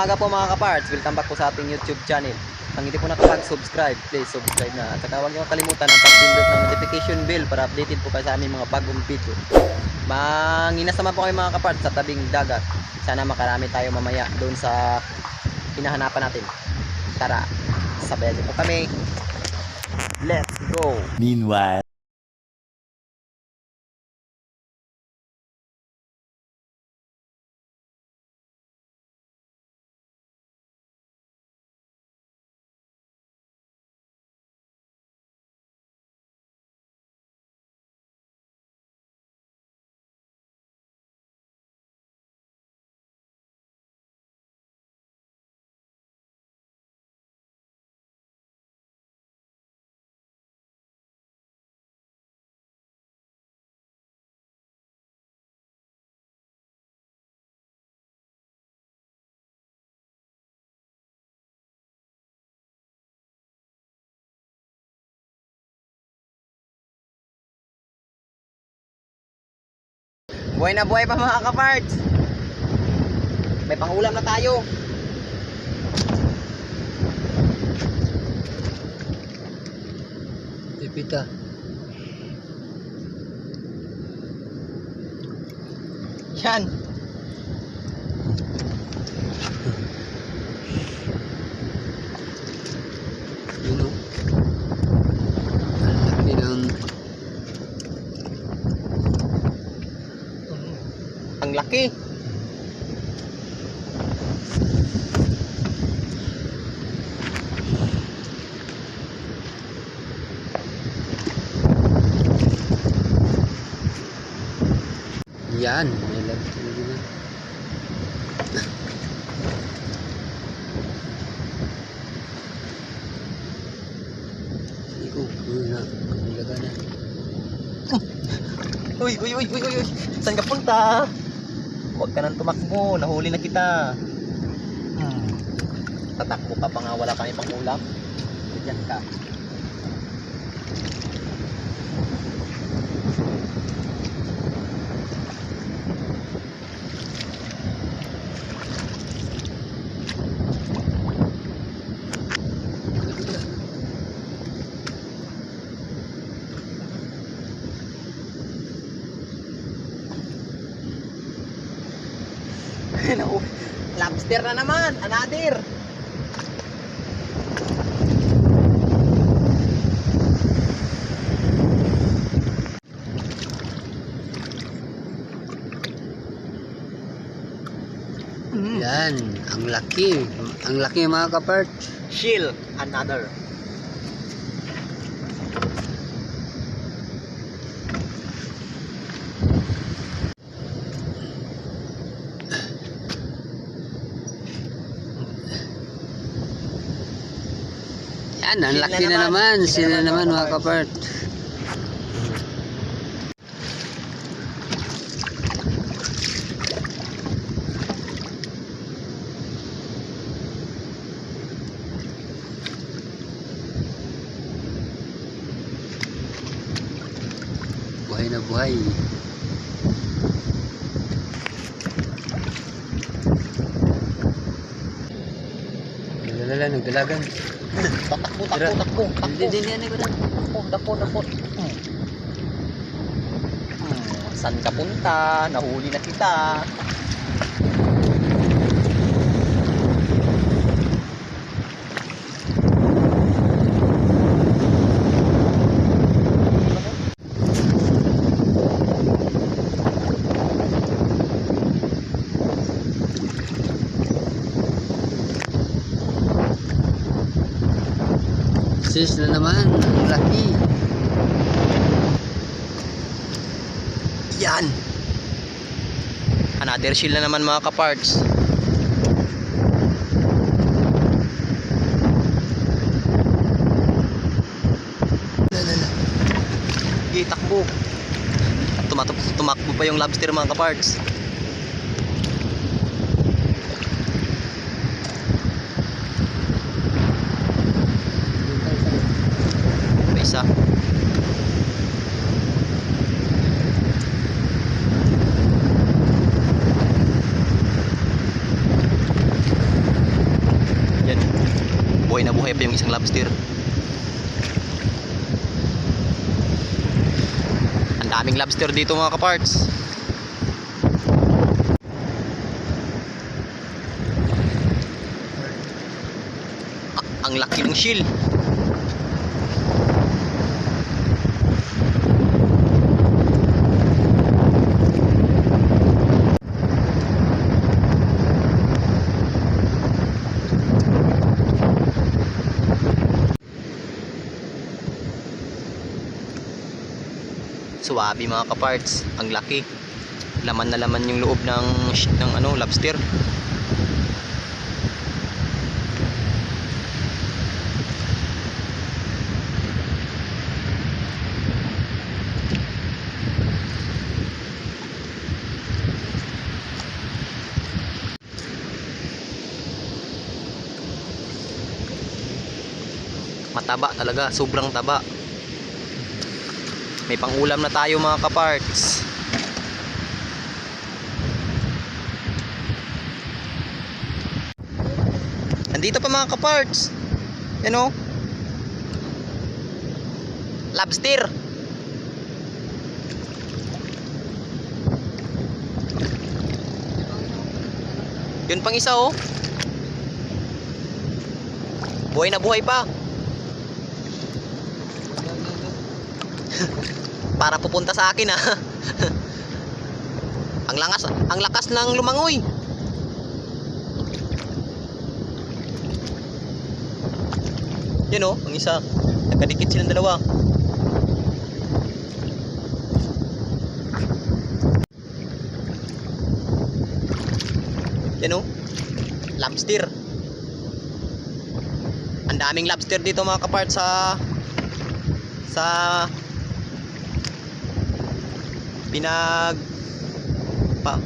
umaga po mga kaparts. Welcome back po sa ating YouTube channel. Kung hindi po nakapag-subscribe, please subscribe na. At saka huwag niyo kalimutan ang pag-pindot ng notification bell para updated po kayo sa aming mga bagong video. Manginas po kayo mga kaparts sa tabing dagat. Sana makarami tayo mamaya doon sa hinahanapan natin. Tara, sabayan niyo po kami. Let's go! Meanwhile. Buhay na buhay pa mga kaparts. May pangulam na tayo. Pipita. Yan. Yun o. Ang laki ng... Ang laki. Yan. May laki na. Ikaw, uy na. Kamilaga na. Uy, uy, uy, uy, uy. Saan ka punta? Huwag ka nang tumakbo. Nahuli na kita. Hmm. Tatakbo ka pa nga. Wala kami pang ulam. Diyan ka. Lobster na naman. Another. Yan. Ang laki. Ang laki mga kapart. Shield. Another. Yan. Ang laki na naman. naman. Sila Sila naman, mga kapart. Buhay na buhay. Lalala, nagdalagan. Takbo, takbo. Hindi, Takbo. hindi, hindi, hindi. Takbo, takbo, takbo. Hmm. Hmm. Saan ka punta? Nahuli na kita. Sis na naman, ang laki. Yan. Another shield na naman mga kaparts. Lalala. Sige, takbo. Tumatok, tumakbo pa yung lobster mga kaparts. May isa. Buhay pa yung isang lobster. Ang daming lobster dito mga kaparts. Ang laki ng shield. Suwabi mga kaparts, ang laki. Laman na laman yung loob ng ng ano, lobster. Mataba talaga, sobrang taba. May pangulam na tayo mga kaparts. Nandito pa mga kaparts. Yan o. Lobster. Yun pang isa oh. Buhay na buhay pa. para pupunta sa akin ah. ang langas, ang lakas ng lumangoy. Yan oh, ang isa. Nagkadikit silang dalawa. Yan oh. Lobster. Ang daming lobster dito mga kapart sa sa pinag pa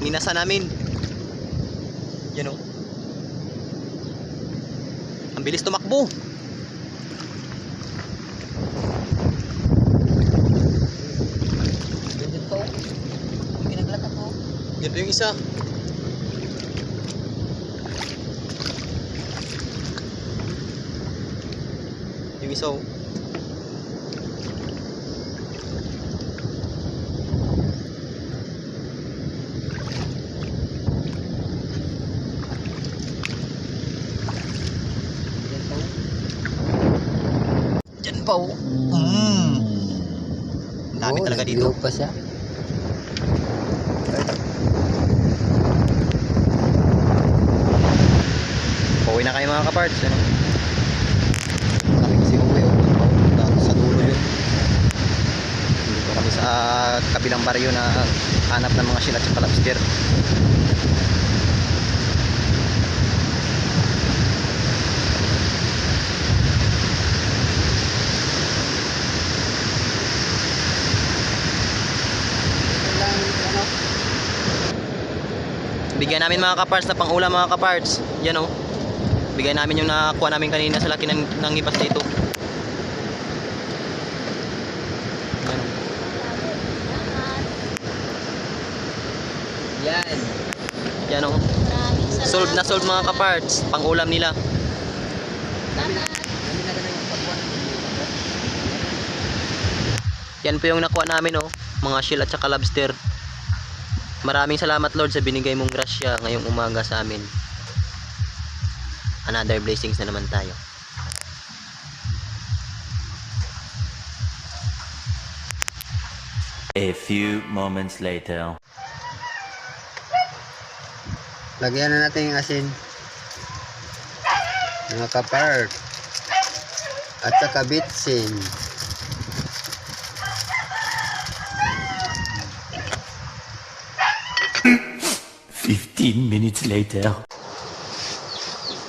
minasa namin. Yan o ang bilis tumakbo. Ganyan pa oh. Pinaglatak oh. yan pa yung isa. Yung isa oh Ganyan pa oh. Diyan pa oh. Mm. Dami Oo, talaga dito. pa siya. Pauwi na kayo mga kaparts. Ano? Kami kasi uwi. Sa dulo yun. Dito kami sa kabilang baryo na hanap ng mga shell at saka lobster. Bigyan namin mga kaparts na pang-ulam mga kaparts. Yan oh. Bigyan namin yung nakakuha namin kanina sa laki ng, ng ibas dito. Yan oh. Yan. Yan oh. Solve na solve mga kaparts. Pang-ulam nila. Yan po yung nakuha namin oh. Mga shell at saka lobster. Maraming salamat Lord sa binigay mong grasya ngayong umaga sa amin. Another blessings na naman tayo. A few moments later. Lagyan na natin yung asin. Mga kapart. At saka bitsin. Fifteen minutes later.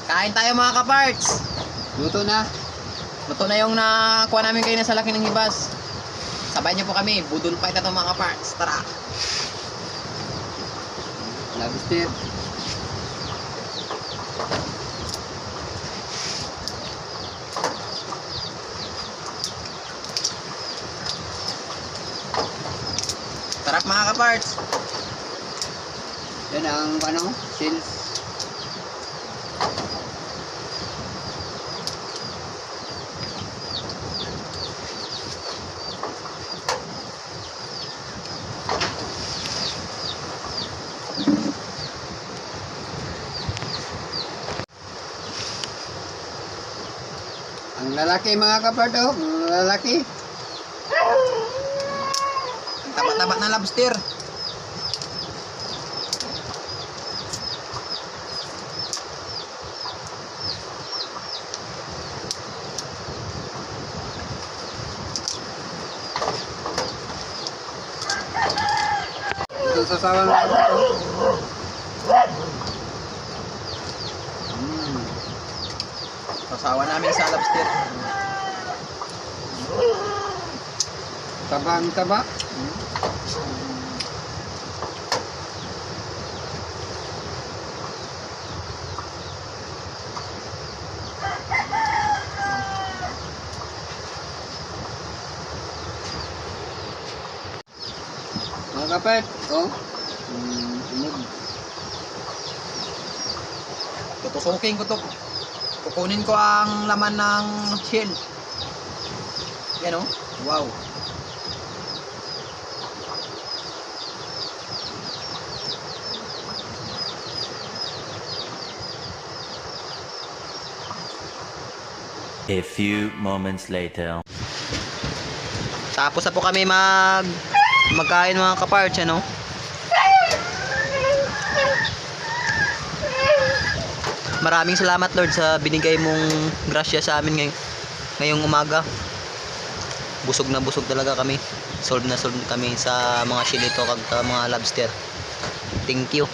Kain tayo mga kaparts. Luto na. Luto na yung nakuha namin kayo na sa laki ng hibas. Sabay niyo po kami. Budol pa ito mga kaparts. Tara. Lobster. Sarap mga kaparts. Yan ang ano, sales. Ang lalaki mga kapardo, lalaki. Ang taba-taba na lobster. Ito sa sawa mga kapard oh. Mm. Sasawa namin sa lobster. Taba ang taba. Mga kapat, oh. Mm, sunog. Tutusukin ko to. Kukunin ko ang laman ng shell. Yan oh. Wow. A few moments later. Tapos na po kami mag magkain mga kaparts, ano? Maraming salamat Lord sa binigay mong grasya sa amin ngay ngayong umaga. Busog na busog talaga kami. Solve na solve kami sa mga shilito kag sa mga lobster. Thank you.